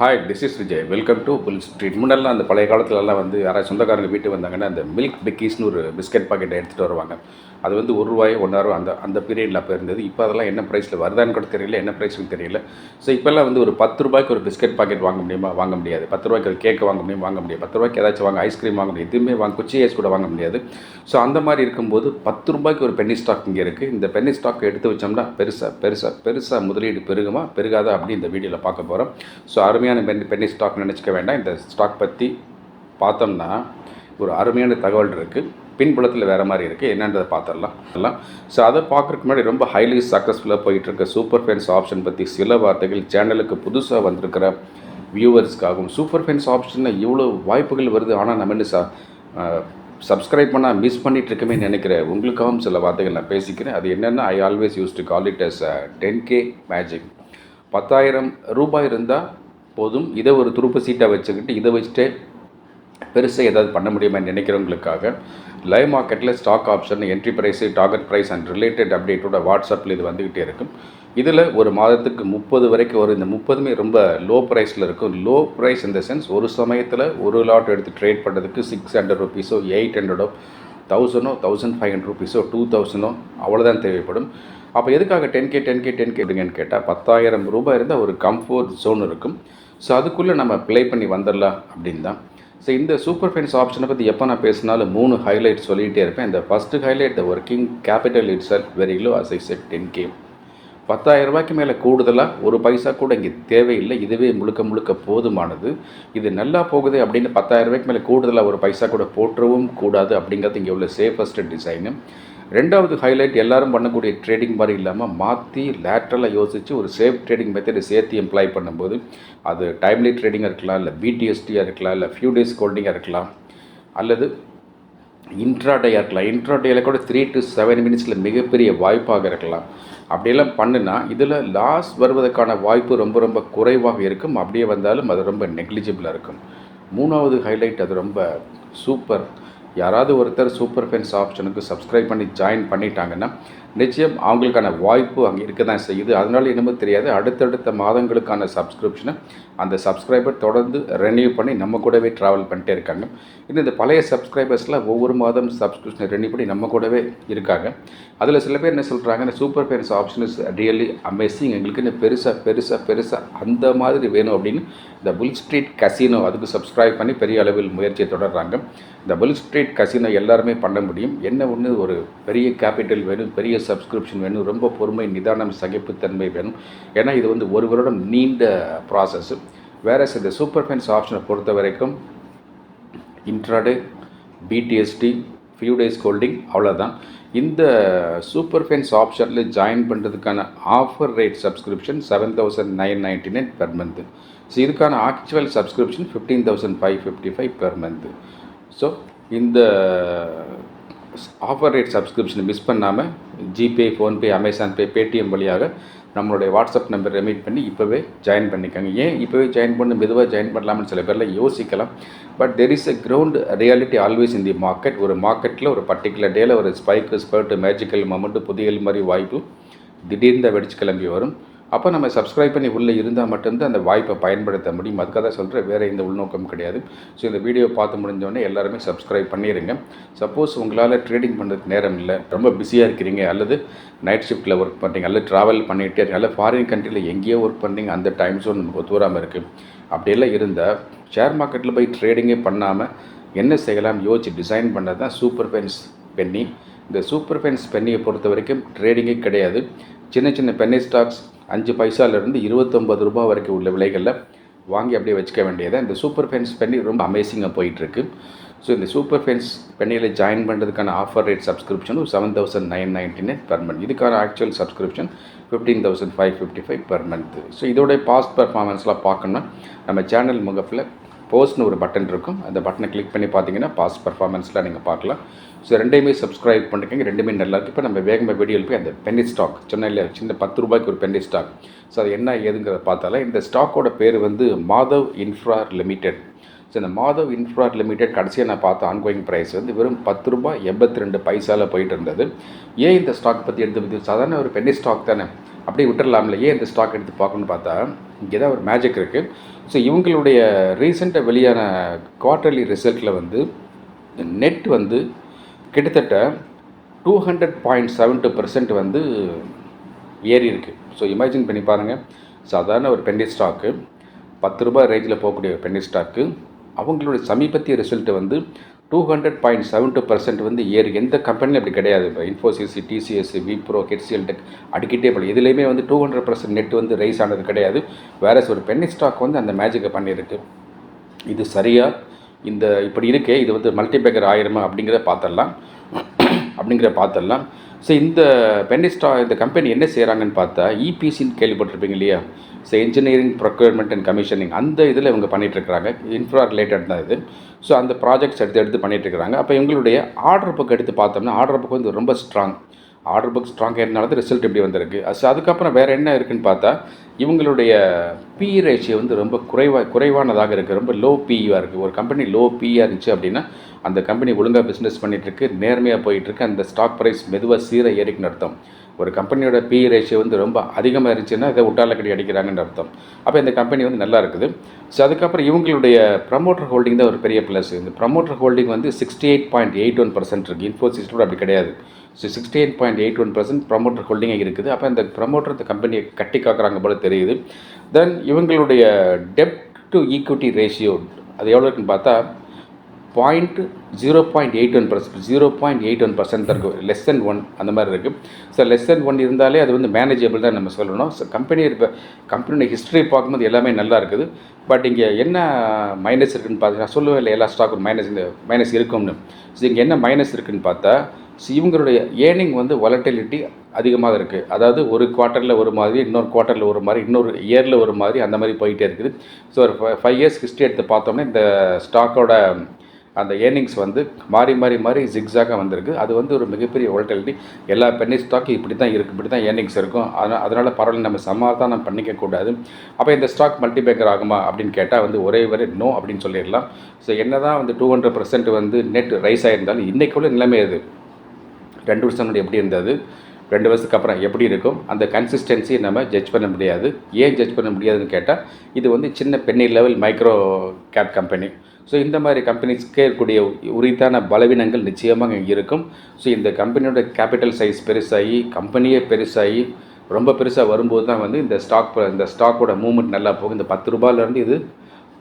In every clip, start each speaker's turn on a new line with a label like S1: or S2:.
S1: Hi this is Vijay welcome to bull street முன்னெல்லாம் அந்த பழைய காலத்துலலாம் வந்து யாராவது சொந்தக்காரங்க வீட்டுக்கு வந்தாங்கன்னா அந்த மில்க் பிக்கிஸ்னு ஒரு பிஸ்கட் பாக்கெட்டை எடுத்துகிட்டு வருவாங்க. அது வந்து ஒரு ரூபாய் ஒன்றாயிரம் அந்த அந்த பீரியடில் அப்போ இருந்தது. இப்போ அதெல்லாம் என்ன ப்ரைஸில் வருதான்னு கூட தெரியல. என்ன ப்ரைஸ்னு தெரியல. ஸோ இப்போல்லாம் வந்து ஒரு பத்து ரூபாய்க்கு ஒரு பிஸ்கட் பாக்கெட் வாங்க முடியுமா? வாங்க முடியாது. பத்து ரூபாய்க்கு ஒரு கேக் வாங்க முடியும்? வாங்க முடியாது. பத்து ரூபாய்க்கு ஏதாச்சும் வாங்க ஐஸ்கிரீம் வாங்க முடியும் எதுவுமே வாங்க குச்சி ஐஸ் கூட வாங்க முடியாது. ஸோ அந்த மாதிரி இருக்கும்போது பத்து ரூபாய்க்கு ஒரு பென்னி ஸ்டாக் இங்கே இருக்குது இந்த பென்னி ஸ்டாக் எடுத்து வச்சோம்னா பெருசாக பெருசாக பெருசாக முதலீடு பெருகுமா? பெருகாதா? அப்படி இந்த வீடியோவில் பார்க்க போகிறோம் ஸோ அருமையான பென் பென்னி ஸ்டாக் நினச்சிக்க வேண்டாம். இந்த ஸ்டாக் பற்றி பார்த்தோம்னா ஒரு அருமையான தகவல் இருக்குது பின்புலத்தில் வேறு மாதிரி இருக்குது என்னன்றதை பார்த்துடலாம். எல்லாம். ஸோ அதை பார்க்குறதுக்கு முன்னாடி ரொம்ப ஹைலி சக்ஸஸ்ஃபுல்லாக போயிட்டுருக்க சூப்பர் ஃபேன்ஸ் ஆப்ஷன் பற்றி சில வார்த்தைகள் சேனலுக்கு புதுசாக வந்திருக்கிற வியூவர்ஸ்க்காகவும் சூப்பர் ஃபேன்ஸ் ஆப்ஷனில் இவ்வளோ வாய்ப்புகள் வருது. ஆனால் நம்ம என்ன ச சப்ஸ்கிரைப் பண்ணால் மிஸ் பண்ணிகிட்ருக்கமே நினைக்கிறேன் உங்களுக்காகவும் சில வார்த்தைகள் நான் பேசிக்கிறேன். அது என்னென்னா I always use to call it as ten K magic பத்தாயிரம் ரூபாய் இருந்தால் போதும். இதை ஒரு துருப்பு சீட்டாக வச்சுக்கிட்டு இதை வச்சுட்டு பெருசாக ஏதாவது பண்ண முடியுமா நினைக்கிறவங்களுக்காக லைவ் மார்க்கெட்டில் stock option entry price target price and related அப்டேட்டோட வாட்ஸ்அப்பில் இது வந்துக்கிட்டே இருக்கும். இதில் ஒரு மாதத்துக்கு முப்பது வரைக்கும் வரும். இந்த முப்பதுமே ரொம்ப லோ ப்ரைஸில் இருக்கும் லோ ப்ரைஸ் இந்த சென்ஸ் ஒரு சமயத்தில் ஒரு லாட் எடுத்து ட்ரேட் பண்ணுறதுக்கு சிக்ஸ் ஹண்ட்ரட் ருபீஸோ எயிட் ஹண்ட்ரடோ தௌசண்டோ தௌசண்ட் ஃபைவ் ஹண்ட்ரட் ருபீஸோ டூ தௌசண்டோ அவ்வளோதான் தேவைப்படும். அப்போ எதுக்காக ten K ten K ten K எடுங்கன்னு கேட்டால் பத்தாயிரம் ரூபாய் இருந்தால் ஒரு கம்ஃபோர்ட் ஜோன் இருக்கும். ஸோ அதுக்குள்ளே நம்ம ப்ளே பண்ணி வந்துடலாம் அப்படின்னு தான். ஸோ இந்த சூப்பர் ஃபைன்ஸ் ஆப்ஷனை பற்றி எப்போ நான் பேசினாலும் மூணு ஹைலைட் சொல்லிகிட்டே இருப்பேன். இந்த first highlight the working capital it's sell very low as I set ten K பத்தாயிரம் ரூபாய்க்கு மேலே கூடுதலாக ஒரு பைசா கூட இங்கே தேவையில்லை. இதுவே முழுக்க முழுக்க போதுமானது. இது நல்லா போகுது அப்படின்னு பத்தாயிரம் ரூபாய்க்கு மேலே கூடுதலாக ஒரு பைசா கூட போற்றவும் கூடாது அப்படிங்கிறது இங்கே உள்ள சேஃபஸ்ட் டிசைனு ரெண்டாவது ஹைலைட் எல்லாரும் பண்ணக்கூடிய ட்ரேடிங் மாதிரி இல்லாமல் மாற்றி லேட்ரலாக யோசித்து ஒரு சேஃப் ட்ரேடிங் மெத்தடை சேர்த்து எம்ப்ளாய் பண்ணும்போது அது டைம்லி ட்ரேடிங்காக இருக்கலாம் இல்லை பிடிஎஸ்டியாக இருக்கலாம் இல்லை ஃபியூ டேஸ் ஹோல்டிங்காக இருக்கலாம் அல்லது இன்ட்ராடேயாக இருக்கலாம். இன்ட்ராடேயில் கூட த்ரீ டு செவன் மினிட்ஸில் மிகப்பெரிய வாய்ப்பாக இருக்கலாம். அப்படியெல்லாம் பண்ணுனா இதில் லாஸ் வருவதற்கான வாய்ப்பு ரொம்ப ரொம்ப குறைவாக இருக்கும். அப்படியே வந்தாலும் அது ரொம்ப நெக்லிஜிபிளாக இருக்கும். மூணாவது ஹைலைட் அது ரொம்ப சூப்பர் யாராவது ஒருத்தர் சூப்பர் ஃபென்ஸ் ஆப்ஷனுக்கு சப்ஸ்கிரைப் பண்ணி ஜாயின் பண்ணிட்டாங்கன்னா நிச்சயம் அவங்களுக்கான வாய்ப்பு அங்கே இருக்க தான் செய்யுது. அதனால என்னமோ தெரியாது. அடுத்தடுத்த மாதங்களுக்கான சப்ஸ்கிரிப்ஷனை அந்த சப்ஸ்கிரைபர் தொடர்ந்து ரெனியூ பண்ணி நம்ம கூடவே ட்ராவல் பண்ணிட்டே இருக்காங்க. இன்னும் இந்த பழைய சப்ஸ்கிரைபர்ஸ்லாம் ஒவ்வொரு மாதம் சப்ஸ்கிரிப்ஷனை ரெனியூ பண்ணி நம்ம கூடவே இருக்காங்க. அதில் சில பேர் என்ன சொல்கிறாங்க இந்த super fans option is really amazing எங்களுக்கு இன்னும் பெருசாக பெருசாக பெருசாக அந்த மாதிரி வேணும் அப்படின்னு இந்த புல் ஸ்ட்ரீட் கசினோ அதுக்கு சப்ஸ்கிரைப் பண்ணி பெரிய அளவில் முயற்சியை தொடர்கிறாங்க இந்த புல் ஸ்ட்ரீட் கசினோ எல்லாருமே பண்ண முடியும். என்ன ஒன்று ஒரு பெரிய கேபிட்டல் வேணும் பெரிய சப்ஸ்கிரிப்ஷன் வேணும். ரொம்ப பொறுமை நிதானம் சகிப்புத்தன்மை வேணும். ஏன்னா இது வந்து ஒரு வருடம் நீண்ட ப்ராசஸ்ஸு வேற இந்த சூப்பர் ஃபைன்ஸ் ஆப்ஷனை பொறுத்த வரைக்கும் intraday BTST few days holding அவ்வளோதான் இந்த சூப்பர் ஃபென்ஸ் ஆப்ஷனில் ஜாயின் பண்ணுறதுக்கான offer rate subscription seven thousand nine ninety nine per month so இதுக்கான actual subscription fifteen thousand five fifty five per month so இந்த offer rate சப்ஸ்கிரிப்ஷனை miss பண்ணாமல் GPay PhonePe Amazon pay Paytm வழியாக நம்மளுடைய WhatsApp number ரெமீட் பண்ணி இப்போவே join பண்ணிக்கோங்க. ஏன் இப்போவே ஜாயின் பண்ணி மெதுவாக ஜாயின் பண்ணலாம்னு சில பேரில் யோசிக்கலாம். But there is a ground reality always in the market ஒரு மார்க்கெட்டில் ஒரு பர்டிகுலர் டேயில் ஒரு ஸ்பைக்கு ஸ்பர்ட்டு மேஜிக்கல் மொமெண்ட்டு புதியல் மாதிரி வாய்ப்பு திடீர்னு வெடிச்சு கிளம்பி வரும். அப்போ நம்ம சப்ஸ்கிரைப் பண்ணி உள்ளே இருந்தால் மட்டும்தான் அந்த வாய்ப்பை பயன்படுத்த முடியும். அதுக்காக தான் சொல்கிறேன் வேறு எந்த உள்நோக்கம் கிடையாது. ஸோ இந்த வீடியோ பார்த்து முடிஞ்சோடனே எல்லாருமே சப்ஸ்கிரைப் பண்ணிடுங்க சப்போஸ் உங்களால் ட்ரேடிங் பண்ணுறதுக்கு நேரம் இல்லை ரொம்ப பிஸியாக இருக்கிறீங்க அல்லது நைட் ஷிஃப்ட்டில் ஒர்க் பண்ணுறீங்க அல்லது ட்ராவல் பண்ணிகிட்டே இருக்கீங்க அல்லது ஃபாரின் கண்ட்ரியில் எங்கேயோ ஒர்க் பண்ணுறீங்க அந்த டைம் ஜோன் நமக்கு ஒத்து வராமல் இருக்குது அப்படியெல்லாம் இருந்தால் ஷேர் மார்க்கெட்டில் போய் ட்ரேடிங்கே பண்ணாமல் என்ன செய்யலாம் யோசிச்சு டிசைன் பண்ணது தான் சூப்பர் பென்ஸ் பென்னி இந்த சூப்பர் பென்ஸ் பென்னியை பொறுத்த வரைக்கும் ட்ரேடிங்கே கிடையாது. சின்ன சின்ன பென்னி ஸ்டாக்ஸ் அஞ்சு பைசாலேருந்து இருபத்தொம்பது ரூபாய் வரைக்கும் உள்ள விலைகளில் வாங்கி அப்படியே வச்சுக்க வேண்டியதை. இந்த சூப்பர் ஃபென்ஸ் பெண்ணி ரொம்ப அமேசிங்காக போயிட்டுருக்கு. ஸோ இந்த சூப்பர் ஃபென்ஸ் பெண்ணியில் ஜாயின் பண்ணுறதுக்கான offer rate subscription seven thousand nine ninety nine per month இதுக்கான actual subscription fifteen thousand five fifty five per month so இதோடைய பாஸ்ட் பர்ஃபார்மன்ஸ்லாம் பார்க்கணும்னா நம்ம சேனல் முகப்பில் போஸ்ட்னு ஒரு பட்டன் இருக்கும். அந்த பட்டனை கிளிக் பண்ணி பார்த்தீங்கன்னா பாஸ்ட் பர்ஃபார்மன்ஸ்லாம் நீங்கள் பார்க்கலாம். ஸோ ரெண்டையுமே சப்ஸ்கிரைப் பண்ணிக்கோங்க. ரெண்டுமே நல்லா இருக்குது இப்போ நம்ம வேகமாக வீடியோவில் போய் அந்த பென்னி ஸ்டாக் சென்னையில் சின்ன பத்து ரூபாய்க்கு ஒரு பென்னி ஸ்டாக் ஸோ அது என்ன ஏதுங்கிறத பார்த்தாலும் இந்த ஸ்டாக்கோட பேர் வந்து மாதவ் இன்ஃப்ரா லிமிடெட் ஸோ இந்த மாதவ் இன்ஃப்ரா லிமிடெட் கடைசியாக நான் பார்த்த ஆன்கோயிங் ப்ரைஸ் வந்து வெறும் பத்து ரூபாய் எண்பத்தி ரெண்டு பைசாவில் போயிட்டு இருந்தது. ஏன் இந்த ஸ்டாக் பற்றி எடுத்து சாதாரண ஒரு பென்னி ஸ்டாக் தானே. அப்படியே விட்டுடலாம்லையே இந்த ஸ்டாக் எடுத்து பார்க்கணும்னு பார்த்தா இங்கே தான் ஒரு மேஜிக் இருக்குது ஸோ இவங்களுடைய ரீசெண்டாக வெளியான குவார்ட்டர்லி ரிசல்ட்டில் வந்து நெட் வந்து கிட்டத்தட்ட two hundred point seven two percent வந்து ஏறி இருக்குது ஸோ இமேஜின் பண்ணி பாருங்கள் சாதாரண ஒரு பென்னி ஸ்டாக்கு பத்து ரூபாய் ரேஞ்சில் போகக்கூடிய பெண்டிங் ஸ்டாக்கு அவங்களுடைய சமீபத்திய ரிசல்ட்டு வந்து two hundred point seven two percent வந்து ஏறு. எந்த கம்பெனியும் அப்படி கிடையாது. இப்போ Infosys TCS Wipro HCL tech அடிக்கிட்டே போல. இதுலேயுமே வந்து டூ ஹண்ட்ரட் பர்சன்ட் நெட் வந்து ரைஸ் ஆனது கிடையாது. வேற ஒரு பென்னி ஸ்டாக் வந்து அந்த மேஜிக்கை பண்ணியிருக்கு. இது சரியாக இந்த இப்படி இருக்கே. இது வந்து மல்டிபேக்கர் ஆயிருமா அப்படிங்கிறத பார்த்துடலாம். அப்படிங்கிற பார்த்துடலாம். ஸோ இந்த பென்னிஸ்டா இந்த கம்பெனி என்ன செய்கிறாங்கன்னு பார்த்தா இபிசின்னு கேள்விப்பட்டிருப்பீங்க இல்லையா? So engineering procurement and commissioning அந்த இதில் இவங்க பண்ணிட்டு இன்ஃப்ரா ரிலேட்டட் தான் இது. ஸோ அந்த ப்ராஜெக்ட்ஸ் எடுத்து எடுத்து பண்ணிட்டு அப்போ இவங்களுடைய ஆர்டர் புக் எடுத்து பார்த்தோம்னா ஆர்டர் புக் வந்து ரொம்ப ஸ்ட்ராங் ஆர்டர் புக் ஸ்ட்ராங் இருந்தாலும் ரிசல்ட் இப்படி வந்திருக்கு. ஸோ அதுக்கப்புறம் வேறு என்ன இருக்குதுன்னு பார்த்தா இவங்களுடைய பி ரேஷியோ வந்து ரொம்ப குறைவாக குறைவானதாக இருக்குது ரொம்ப லோ பிஇயாக இருக்குது ஒரு கம்பெனி லோ பிஇயாக இருந்துச்சு அப்படின்னா அந்த கம்பெனி ஒழுங்காக பிஸ்னஸ் பண்ணிகிட்ருக்கு நேர்மையாக போயிட்டுருக்கு அந்த ஸ்டாக் ப்ரைஸ் மெதுவாக சீர ஏறிக்குன்னு அர்த்தம். ஒரு கம்பெனியோட பி ரேஷியோ வந்து ரொம்ப அதிகமாக இருந்துச்சுன்னா இதை உட்டாலக்கடி அடிக்கிறாங்கன்னு அர்த்தம். அப்போ இந்த கம்பெனி வந்து நல்லா இருக்குது. ஸோ அதுக்கப்புறம் இவங்களுடைய ப்ரமோட்டர் ஹோல்டிங் தான் ஒரு பெரிய ப்ளஸ் இந்த ப்ரமோட்டர் ஹோல்டிங் வந்து sixty eight point eight one percent இருக்குது இன்ஃபோசிஸ் கூட அப்படி கிடையாது. So sixty eight point eight one percent promoter ஹோல்டிங்கே இருக்குது. அப்போ இந்த ப்ரமோட்டர் இந்த கம்பெனியை கட்டி காக்குறாங்க போல தெரியுது. தென் இவங்களுடைய டெப்ட் டு ஈக்விட்டி ரேஷியோ அது எவ்வளோ இருக்குன்னு பார்த்தா point zero point eight one percent zero point eight one percent தான் இருக்கும் லெஸ் தென் ஒன் அந்த மாதிரி இருக்குது ஸோ லெஸ் தென் ஒன் இருந்தாலே அது வந்து மேனேஜபிள் தான் நம்ம சொல்லணும். ஸோ கம்பெனி இப்போ கம்பெனியோட ஹிஸ்ட்ரி பார்க்கும்போது எல்லாமே நல்லா இருக்குது. பட் இங்கே என்ன மைனஸ் இருக்குன்னு பார்த்தீங்கன்னா சொல்லவே இல்லை. எல்லா ஸ்டாக்கும் மைனஸ் இந்த மைனஸ் இருக்கும்னு. ஸோ இங்கே என்ன மைனஸ் இருக்குன்னு பார்த்தா ஸோ இவங்களுடைய ஏர்னிங் வந்து வொலட்டிலிட்டி அதிகமாக இருக்குது அதாவது ஒரு குவார்ட்டரில் ஒரு மாதிரி இன்னொரு குவார்ட்டரில் ஒரு மாதிரி இன்னொரு இயரில் ஒரு மாதிரி அந்த மாதிரி போயிட்டே இருக்குது. ஸோ ஒரு ஃபைவ் இயர்ஸ் ஹிஸ்ட்ரி எடுத்து பார்த்தோம்னா இந்த ஸ்டாக்கோட அந்த ஏர்னிங்ஸ் வந்து மாறி மாறி மாறி ஜிக்ஸாக வந்திருக்கு. அது வந்து ஒரு மிகப்பெரிய வாலட்டிலிட்டி எல்லா பென்னி ஸ்டாக்கும் இப்படி தான் இருக்குது இப்படி தான் ஏர்னிங்ஸ் இருக்கும். அதனால் அதனால் பரவாயில்ல நம்ம சமாதானம் பண்ணிக்கக்கூடாது அப்போ இந்த ஸ்டாக் மல்டிபேக்கர் ஆகுமா அப்படின்னு கேட்டால் வந்து ஒரே வரை நோ அப்படின்னு சொல்லிடலாம். ஸோ என்ன தான் வந்து டூ ஹண்ட்ரட் பர்சன்ட் வந்து நெட் ரைஸ் ஆகிருந்தாலும் இன்றைக்குள்ளே நிலைமை அது ரெண்டு வருஷம் முன்னாடி எப்படி இருந்தது? ரெண்டு வருஷத்துக்கு அப்புறம் எப்படி இருக்கும் அந்த கன்சிஸ்டன்சியை நம்ம ஜட்ஜ் பண்ண முடியாது. ஏன் ஜட்ஜ் பண்ண முடியாதுன்னு கேட்டால் இது வந்து சின்ன penny level micro cap company so இந்த மாதிரி கம்பெனிஸ்க்கே இருக்கக்கூடிய உரித்தான பலவீனங்கள் நிச்சயமாக இருக்கும். ஸோ இந்த கம்பெனியோட கேபிட்டல் சைஸ் பெருசாகி கம்பெனியே பெருசாகி ரொம்ப பெருசாக வரும்போது தான் வந்து இந்த ஸ்டாக் இந்த ஸ்டாக்கோட மூவ்மெண்ட் நல்லா போகும். இந்த பத்து ரூபாயிலேருந்து இது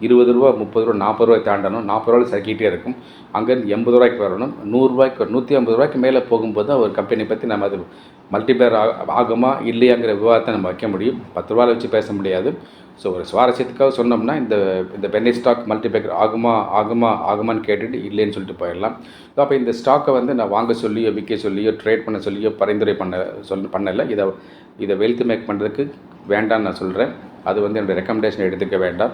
S1: இருபது ரூபா முப்பது ரூபா நாற்பது ரூபாய் தாண்டணும். நாற்பது ரூபாய் சறுக்கிட்டே இருக்கும். அங்கேருந்து எண்பது ரூபாய்க்கு வரணும். நூறுரூவாய்க்கு நூற்றி ஐம்பது ரூபாய்க்கு மேலே போகும்போது தான் ஒரு கம்பெனி பற்றி நம்ம அது மல்டிபேர் ஆகுமா இல்லையாங்கிற விவாதத்தை நம்ம வைக்க முடியும். பத்து ரூபாயில் வச்சு பேச முடியாது. ஸோ ஒரு சுவாரஸ்யத்துக்காக சொன்னோம்னா இந்த இந்த பென்னி ஸ்டாக் மல்டிபேக்கர் ஆகுமா ஆகுமா ஆகுமான்னு கேட்டுட்டு இல்லைன்னு சொல்லிட்டு போயிடலாம். அப்போ இந்த ஸ்டாக்கை வந்து நான் வாங்க சொல்லியோ விற்க சொல்லியோ ட்ரேட் பண்ண சொல்லியோ பரிந்துரை பண்ண சொல் பண்ணலை. இதை இதை வெல்த் மேக் பண்ணுறதுக்கு வேண்டாம்னு நான் சொல்கிறேன் அது வந்து என்னோடய ரெக்கமெண்டேஷன் எடுத்துக்க வேண்டாம்.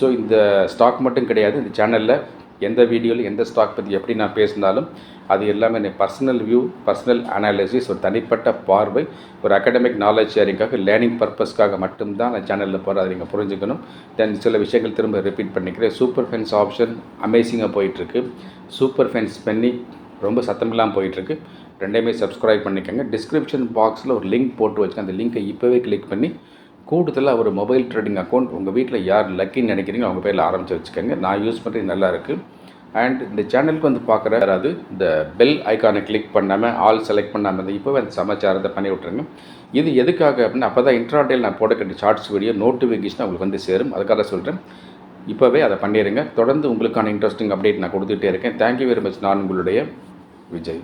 S1: ஸோ இந்த ஸ்டாக் மட்டும் கிடையாது. இந்த சேனலில் எந்த வீடியோவில் எந்த ஸ்டாக் பற்றி எப்படி நான் பேசினாலும் அது எல்லாமே என் பர்சனல் வியூ பர்சனல் அனாலிசிஸ் ஒரு தனிப்பட்ட பார்வை ஒரு அகடமிக் நாலேஜ் ஷேரிங்காக லேர்னிங் பர்பஸ்க்காக மட்டும்தான் நான் சேனலில் போகிற அதை நீங்கள் புரிஞ்சுக்கணும். தென் சில விஷயங்கள் திரும்ப ரிப்பீட் பண்ணிக்கிறேன். சூப்பர் ஃபென்ஸ் ஆப்ஷன் அமேசிங்காக போயிட்டுருக்கு. சூப்பர் ஃபென்ஸ் பண்ணி ரொம்ப சத்தமில்லாமல் போயிட்டுருக்கு. ரெண்டையுமே சப்ஸ்கிரைப் பண்ணிக்கோங்க. டிஸ்கிரிப்ஷன் பாக்ஸில் ஒரு லிங்க் போட்டு வச்சுக்கேன் அந்த லிங்க்கை இப்போவே கிளிக் பண்ணி கூடுதலாக ஒரு மொபைல் ட்ரேடிங் அக்கௌண்ட் உங்கள் வீட்டில் யார் லக்கின்னு நினைக்கிறீங்க அவங்க பேரில் ஆரம்பித்து வச்சுக்கோங்க. நான் யூஸ் பண்ணுறது நல்லாயிருக்கு அண்ட் இந்த சேனலுக்கு வந்து பார்க்குற யாராவது இந்த பெல் ஐக்கானை கிளிக் பண்ணாமல் ஆல் செலக்ட் பண்ணாமல் இந்த இப்போவே அந்த சமாச்சாரத்தை பண்ணி விட்ருங்க இது எதுக்காக அப்படின்னா அப்போ தான் இன்ட்ராடேல் நான் போடக்கூடிய ஷார்ட்ஸ் வீடியோ நோட்டிஃபிகேஷன் உங்களுக்கு வந்து சேரும். அதுக்காக சொல்கிறேன் இப்போவே அதை பண்ணிடுங்க தொடர்ந்து உங்களுக்கான இன்ட்ரெஸ்டிங் அப்டேட் நான் கொடுத்துட்டே இருக்கேன். தேங்க்யூ வெரி மச் நான் உங்களுடைய விஜய்.